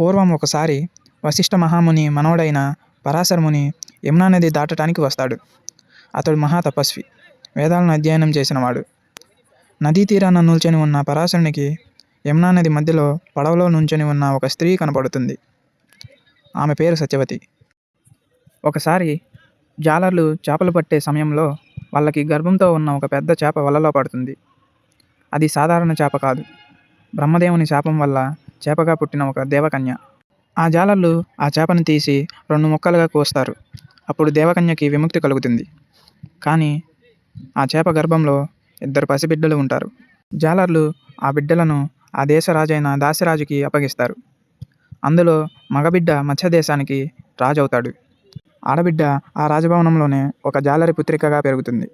పూర్వం ఒకసారి వశిష్ఠ మహాముని మనవడైన పరాశరముని యమునా నది దాటడానికి వస్తాడు. అతడు మహా తపస్వి. వేదాలను అధ్యయనం చేసినవాడు. నదీ తీరాన నిల్చొని ఉన్న పరాశరునికి యమునా నది మధ్యలో పడవలో నుంచొని ఉన్న ఒక స్త్రీ కనపడుతుంది. ఆమె పేరు సత్యవతి. ఒకసారి జాలర్లు చేపలు పట్టే సమయంలో వాళ్ళకి గర్భంతో ఉన్న ఒక పెద్ద చేప వలలో పడుతుంది. అది సాధారణ చేప కాదు. బ్రహ్మదేవుని శాపం వల్ల చేపగా పుట్టిన ఒక దేవకన్య. ఆ జాలర్లు ఆ చేపను తీసి రెండు ముక్కలుగా కోస్తారు. అప్పుడు దేవకన్యకి విముక్తి కలుగుతుంది. కానీ ఆ చేప గర్భంలో ఇద్దరు పసిబిడ్డలు ఉంటారు. జాలర్లు ఆ బిడ్డలను ఆ దేశ రాజైన దాసిరాజుకి అప్పగిస్తారు. అందులో మగబిడ్డ మత్స్యదేశానికి రాజు అవుతాడు ఆడబిడ్డ ఆ రాజభవనంలోనే ఒక జాలరి పుత్రికగా పెరుగుతుంది.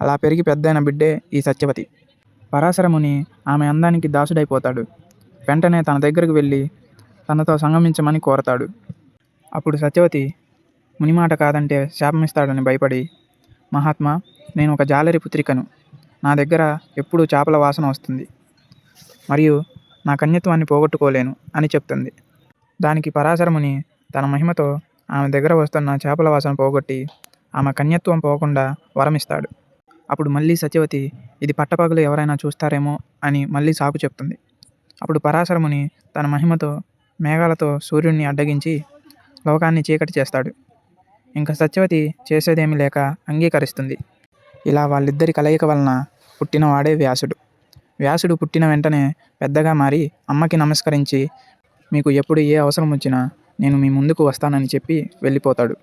అలా పెరిగి పెద్దయిన బిడ్డే ఈ సత్యవతి. పరాశరముని ఆమె అందానికి దాసుడైపోతాడు. వెంటనే తన దగ్గరకు వెళ్ళి తనతో సంగమించమని కోరతాడు. అప్పుడు సత్యవతి మునిమాట కాదంటే శాపమిస్తాడని భయపడి మహాత్మా నేను ఒక జాలరి పుత్రికను. నా దగ్గర ఎప్పుడూ చేపల వాసన వస్తుంది. మరియు నా కన్యత్వాన్ని పోగొట్టుకోలేను అని చెప్తుంది. దానికి పరాశరముని తన మహిమతో ఆమె దగ్గర వస్తున్న చేపల వాసన పోగొట్టి ఆమె కన్యత్వం పోకుండా వరమిస్తాడు. అప్పుడు మళ్ళీ సత్యవతి ఇది పట్టపగలు ఎవరైనా చూస్తారేమో అని మళ్ళీ సాకు చెప్తుంది. అప్పుడు పరాశరముని తన మహిమతో మేఘాలతో సూర్యుడిని అడ్డగించి లోకాన్ని చీకటి చేస్తాడు. ఇంకా సత్యవతి చేసేదేమీ లేక అంగీకరిస్తుంది. ఇలా వాళ్ళిద్దరి కలయిక వలన పుట్టినవాడే వ్యాసుడు. వ్యాసుడు పుట్టిన వెంటనే పెద్దగా మారి అమ్మకి నమస్కరించి మీకు ఎప్పుడు ఏ అవసరం వచ్చినా నేను మీ ముందుకు వస్తానని చెప్పి వెళ్ళిపోతాడు.